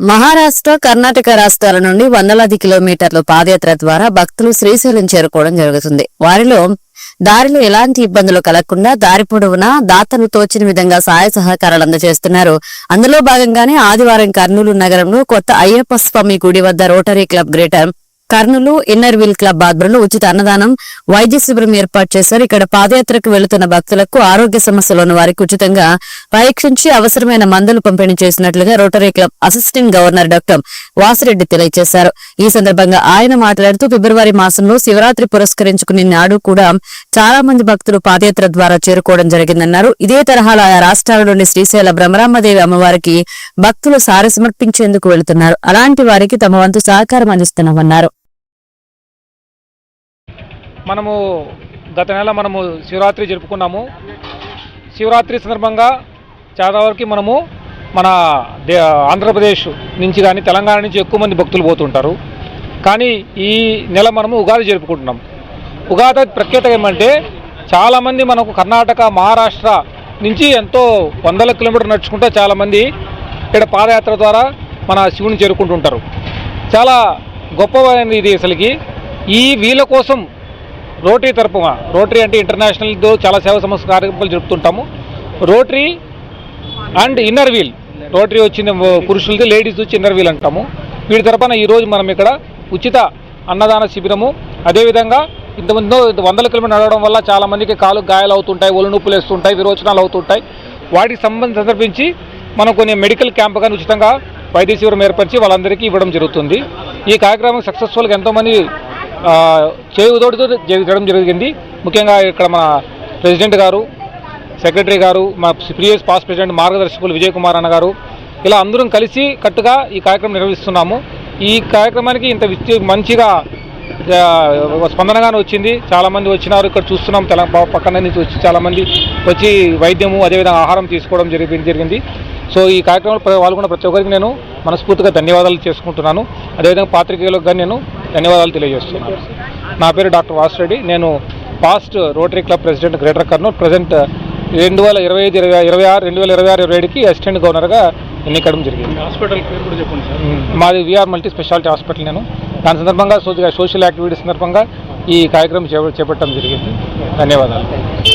మహారాష్ట్ర కర్ణాటక రాష్ట్రాల నుండి వందలాది కిలోమీటర్ల పాదయాత్ర ద్వారా భక్తులు శ్రీశైలం చేరుకోవడం జరుగుతుంది. వారిలో దారిలో ఎలాంటి ఇబ్బందులు కలగకుండా దారి పొడవునా దాతలు తోచిన విధంగా సహాయ సహకారాలు అందజేస్తున్నారు. అందులో భాగంగానే ఆదివారం కర్నూలు నగరంలో కొత్త అయ్యప్ప స్వామి గుడి వద్ద rotary club greater Kurnool inner wheel club ఆధ్వర్యంలో ఉచిత అన్నదానం వైద్య శిబిరం ఏర్పాటు చేశారు. ఇక్కడ పాదయాత్రకు వెళుతున్న భక్తులకు ఆరోగ్య సమస్యలు ఉన్న వారికి ఉచితంగా పరీక్షించి అవసరమైన మందులు పంపిణీ చేసినట్లుగా rotary club assistant governor doctor Vasireddy తెలియజేశారు. ఈ సందర్భంగా ఆయన మాట్లాడుతూ ఫిబ్రవరి మాసంలో శివరాత్రి పురస్కరించుకుని నాడు కూడా చాలా మంది భక్తులు పాదయాత్ర ద్వారా చేరుకోవడం జరిగిందన్నారు. ఇదే తరహాలో ఆయా రాష్ట్రాలలోని శ్రీశైల బ్రహ్మరామదేవి అమ్మవారికి భక్తులు సారి సమర్పించేందుకు వెళుతున్నారు. అలాంటి వారికి తమ వంతు సహకారం అందిస్తున్నామన్నారు. మనము గత నెల మనము శివరాత్రి జరుపుకున్నాము. శివరాత్రి సందర్భంగా చాలా వరకు మనము మన దే- ఆంధ్రప్రదేశ్ నుంచి కానీ తెలంగాణ నుంచి ఎక్కువ మంది భక్తులు పోతుంటారు. కానీ ఈ నెల మనము ఉగాది జరుపుకుంటున్నాం. ఉగాది ప్రఖ్యాత ఏమంటే చాలామంది మనకు కర్ణాటక మహారాష్ట్ర నుంచి ఎంతో వందల కిలోమీటర్లు నడుచుకుంటూ చాలామంది ఇక్కడ పాదయాత్ర ద్వారా మన శివుని చేరుకుంటుంటారు. చాలా గొప్పమైనది ఇది అసలుకి. ఈ వీళ్ళ కోసం రోటరీ తరపున రోటరీ అంటే ఇంటర్నేషనల్తో చాలా సేవా సంస్థ కార్యక్రమాలు జరుపుతుంటాము. Rotary and inner wheel rotary వచ్చింది పురుషులది లేడీస్ వచ్చి ఇన్నర్ వీల్ అంటాము. వీటి తరపున ఈరోజు మనం ఇక్కడ ఉచిత అన్నదాన శిబిరము. అదేవిధంగా ఇంతమంది వందల కిలోమీటర్ నడవడం వల్ల చాలామందికి కాలు గాయాలు అవుతుంటాయి ఒళ్ళు నొప్పులు వేస్తుంటాయి విరోచనాలు అవుతుంటాయి. వాటికి సంబంధించి సందర్భించి మనం కొన్ని మెడికల్ క్యాంప్ కానీ ఉచితంగా వైద్య శిబిరం ఏర్పరిచి వాళ్ళందరికీ ఇవ్వడం జరుగుతుంది. ఈ కార్యక్రమం సక్సెస్ఫుల్గా ఎంతోమంది చేయుదోడుతో జరగడం జరిగింది. ముఖ్యంగా ఇక్కడ మన ప్రెసిడెంట్ గారు సెక్రటరీ గారు మా ప్రీవియస్ పాస్ట్ ప్రెసిడెంట్ మార్గదర్శకులు విజయ్ కుమార్ అన్న గారు ఇలా అందరం కలిసి కట్టుగా ఈ కార్యక్రమం నిర్వహిస్తున్నాము. ఈ కార్యక్రమానికి ఇంత మంచిగా స్పందనగానే వచ్చింది. చాలామంది వచ్చినారు. ఇక్కడ చూస్తున్నాం. తెల పక్కన నుంచి వచ్చి చాలామంది వచ్చి వైద్యము అదేవిధంగా ఆహారం తీసుకోవడం జరిగి జరిగింది. సో ఈ కార్యక్రమంలో వాళ్ళు పాల్గొన్న ప్రతి ఒక్కరికి నేను మనస్ఫూర్తిగా ధన్యవాదాలు చేసుకుంటున్నాను. అదేవిధంగా పాత్రికేయులకు కానీ నేను ధన్యవాదాలు తెలియజేస్తున్నాను. నా పేరు డాక్టర్ వాసిరెడ్డి నేను past rotary club president greater Kurnool. Present రెండు వేల ఇరవై ఐదు ఇరవై ఇరవై ఆరు రెండు వేల ఇరవై ఆరు ఇరవై ఏడుకి అసిస్టెంట్ గవర్నర్గా ఎన్నికడం జరిగింది. హాస్పిటల్ పేరు కూడా చెప్పండి సార్. మాది విఆర్ మల్టీ స్పెషాలిటీ హాస్పిటల్ నేను. దాని సందర్భంగా సోషల్ యాక్టివిటీ సందర్భంగా ఈ కార్యక్రమం చేప- చేపట్టడం జరిగింది. ధన్యవాదాలు.